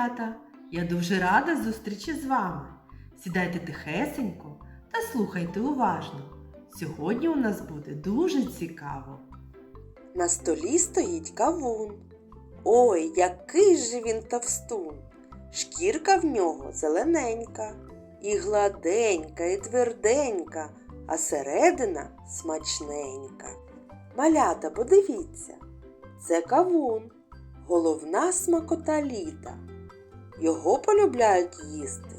малята! Я дуже рада зустрічі з вами. Сідайте тихесенько та слухайте уважно. Сьогодні у нас буде дуже цікаво. На столі стоїть кавун. Ой, який же він товстун! Шкірка в нього зелененька, і гладенька, і тверденька, а середина смачненька. Малята, подивіться, це кавун, головна смакота літа. Його полюбляють їсти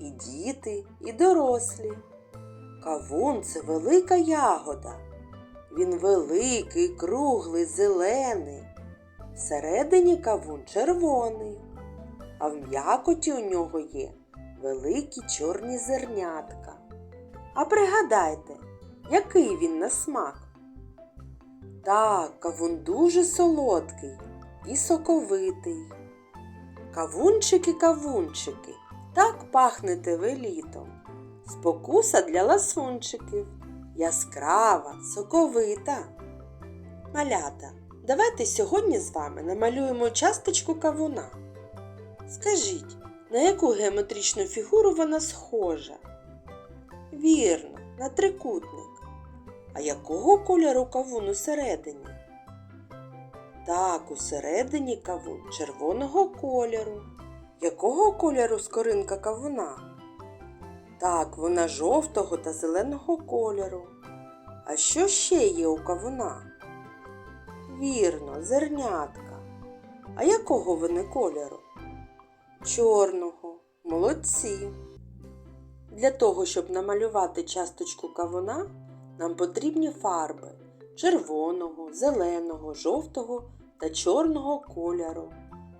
і діти, і дорослі. Кавун це велика ягода. Він великий, круглий, зелений. Всередині кавун червоний, а в м'якоті у нього є великі чорні зернятка. А пригадайте, який він на смак? Так, кавун дуже солодкий і соковитий. Кавунчики, кавунчики, так пахнете ви літом. Спокуса для ласунчиків, яскрава, соковита. Малята, давайте сьогодні з вами намалюємо часточку кавуна. Скажіть, на яку геометричну фігуру вона схожа? Вірно, на трикутник. А якого кольору кавун усередині? Так, усередині кавун червоного кольору. Якого кольору скоринка кавуна? Так, вона жовтого та зеленого кольору. А що ще є у кавуна? Вірно, зернятка. А якого вони кольору? Чорного. Молодці. Для того, щоб намалювати часточку кавуна, нам потрібні фарби червоного, зеленого, жовтого та чорного кольору,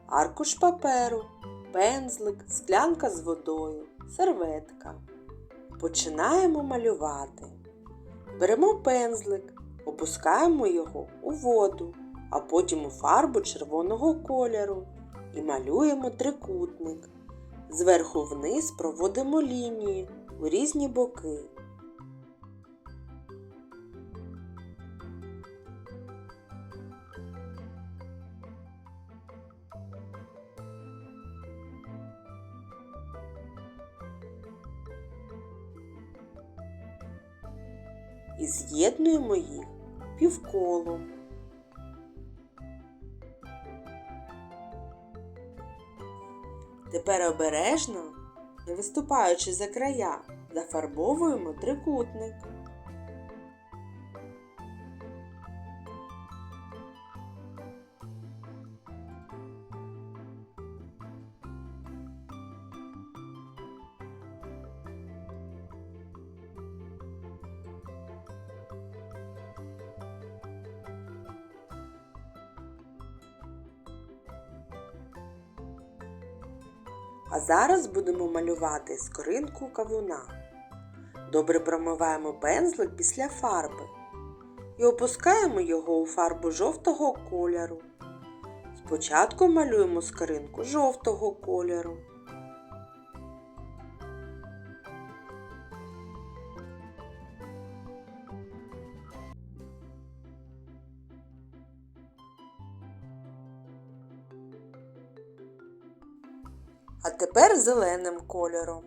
аркуш паперу, пензлик, склянка з водою, серветка. Починаємо малювати. Беремо пензлик, опускаємо його у воду, а потім у фарбу червоного кольору і малюємо трикутник. Зверху вниз проводимо лінії у різні боки. І з'єднуємо їх півколом. Тепер обережно, не виступаючи за края, зафарбовуємо трикутник. А зараз будемо малювати скоринку кавуна. Добре промиваємо пензлик після фарби і опускаємо його у фарбу жовтого кольору. Спочатку малюємо скоринку жовтого кольору. А тепер зеленим кольором.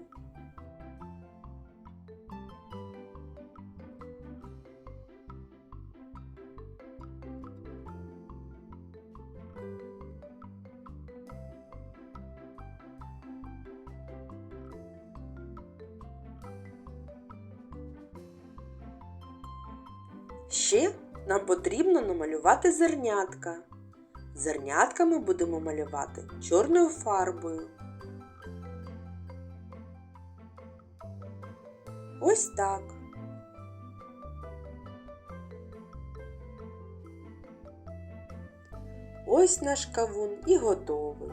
Ще нам потрібно намалювати зернятка. Зернятка ми будемо малювати чорною фарбою. Ось так. Ось наш кавун і готовий.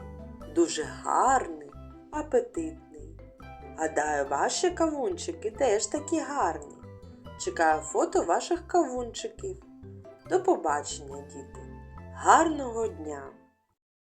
Дуже гарний, апетитний. Гадаю, ваші кавунчики теж такі гарні. Чекаю фото ваших кавунчиків. До побачення, діти! Гарного дня!